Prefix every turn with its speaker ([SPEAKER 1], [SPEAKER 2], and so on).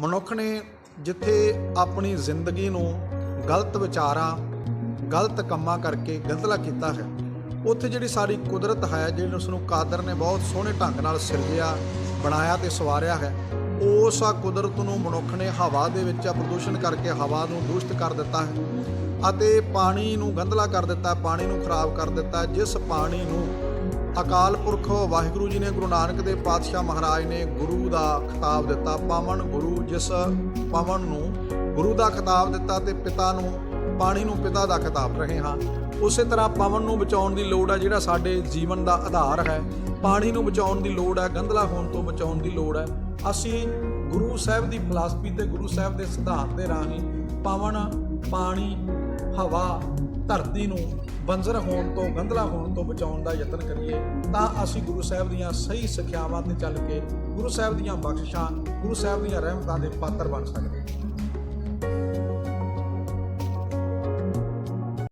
[SPEAKER 1] ਮਨੁੱਖ ਨੇ ਜਿੱਥੇ ਆਪਣੀ ਜ਼ਿੰਦਗੀ ਨੂੰ ਗਲਤ ਵਿਚਾਰਾਂ, ਗਲਤ ਕੰਮਾਂ ਕਰਕੇ ਗੰਦਲਾ ਕੀਤਾ ਹੈ, ਉੱਥੇ ਜਿਹੜੀ ਸਾਰੀ ਕੁਦਰਤ ਹੈ, ਜਿਹੜੀ ਉਸ ਨੂੰ ਕਾਦਰ ਨੇ ਬਹੁਤ ਸੋਹਣੇ ਢੰਗ ਨਾਲ ਸਿਰਜਿਆ, ਬਣਾਇਆ ਤੇ ਸਵਾਰਿਆ ਹੈ, ਉਸ ਆ ਕੁਦਰਤ ਨੂੰ ਮਨੁੱਖ ਨੇ ਹਵਾ ਦੇ ਵਿੱਚ ਪ੍ਰਦੂਸ਼ਣ ਕਰਕੇ ਹਵਾ ਨੂੰ ਦੂਸ਼ਿਤ ਕਰ ਦਿੱਤਾ ਹੈ ਅਤੇ ਪਾਣੀ ਨੂੰ ਗੰਦਲਾ ਕਰ ਦਿੱਤਾ, ਪਾਣੀ ਨੂੰ ਖਰਾਬ ਕਰ ਦਿੱਤਾ, ਜਿਸ ਪਾਣੀ ਨੂੰ ਅਕਾਲ ਪੁਰਖ ਵਾਹਿਗੁਰੂ ਜੀ ਨੇ ਗੁਰੂ ਨਾਨਕ ਦੇਵ ਪਾਤਸ਼ਾਹ ਮਹਾਰਾਜ ਨੇ ਗੁਰੂ ਦਾ ਖਿਤਾਬ ਦਿੱਤਾ, ਪਾਵਨ ਗੁਰੂ, ਜਿਸ ਪਵਨ ਨੂੰ ਗੁਰੂ ਦਾ ਖਿਤਾਬ ਦਿੱਤਾ ਤੇ ਪਿਤਾ ਨੂੰ, ਪਾਣੀ ਨੂੰ ਪਿਤਾ ਦਾ ਖਿਤਾਬ ਰਹੇ ਹਾਂ। ਉਸੇ ਤਰ੍ਹਾਂ ਪਵਨ ਨੂੰ ਬਚਾਉਣ ਦੀ ਲੋੜ ਹੈ ਜਿਹੜਾ ਸਾਡੇ ਜੀਵਨ ਦਾ ਆਧਾਰ ਹੈ। ਪਾਣੀ ਨੂੰ ਬਚਾਉਣ ਦੀ ਲੋੜ ਹੈ ਗੰਧਲਾ ਹੋਣ ਤੋਂ ਬਚਾਉਣ ਦੀ ਲੋੜ ਹੈ ਅਸੀਂ ਗੁਰੂ ਸਾਹਿਬ ਦੀ ਫਲਸਫੀ ਤੇ ਗੁਰੂ ਸਾਹਿਬ ਦੇ ਸਿਧਾਂਤ ਦੇ ਰਾਹੀਂ ਪਵਨ, ਪਾਣੀ, ਹਵਾ ਧਰਤੀ ਨੂੰ ਬੰਜਰ ਹੋਣ ਤੋਂ, ਗੰਧਲਾ ਹੋਣ ਤੋਂ ਬਚਾਉਣ ਦਾ ਯਤਨ ਕਰੀਏ, ਤਾਂ ਅਸੀਂ ਗੁਰੂ ਸਾਹਿਬ ਦੀਆਂ ਸਹੀ ਸਿੱਖਿਆਵਾਂ ਤੇ ਚੱਲ ਕੇ ਗੁਰੂ ਸਾਹਿਬ ਦੀਆਂ ਬਖਸ਼ਿਸ਼ਾਂ, ਗੁਰੂ ਸਾਹਿਬ ਦੀਆਂ ਰਹਿਮਤਾਂ ਦੇ ਪਾਤਰ ਬਣ ਸਕਦੇ ਹਾਂ।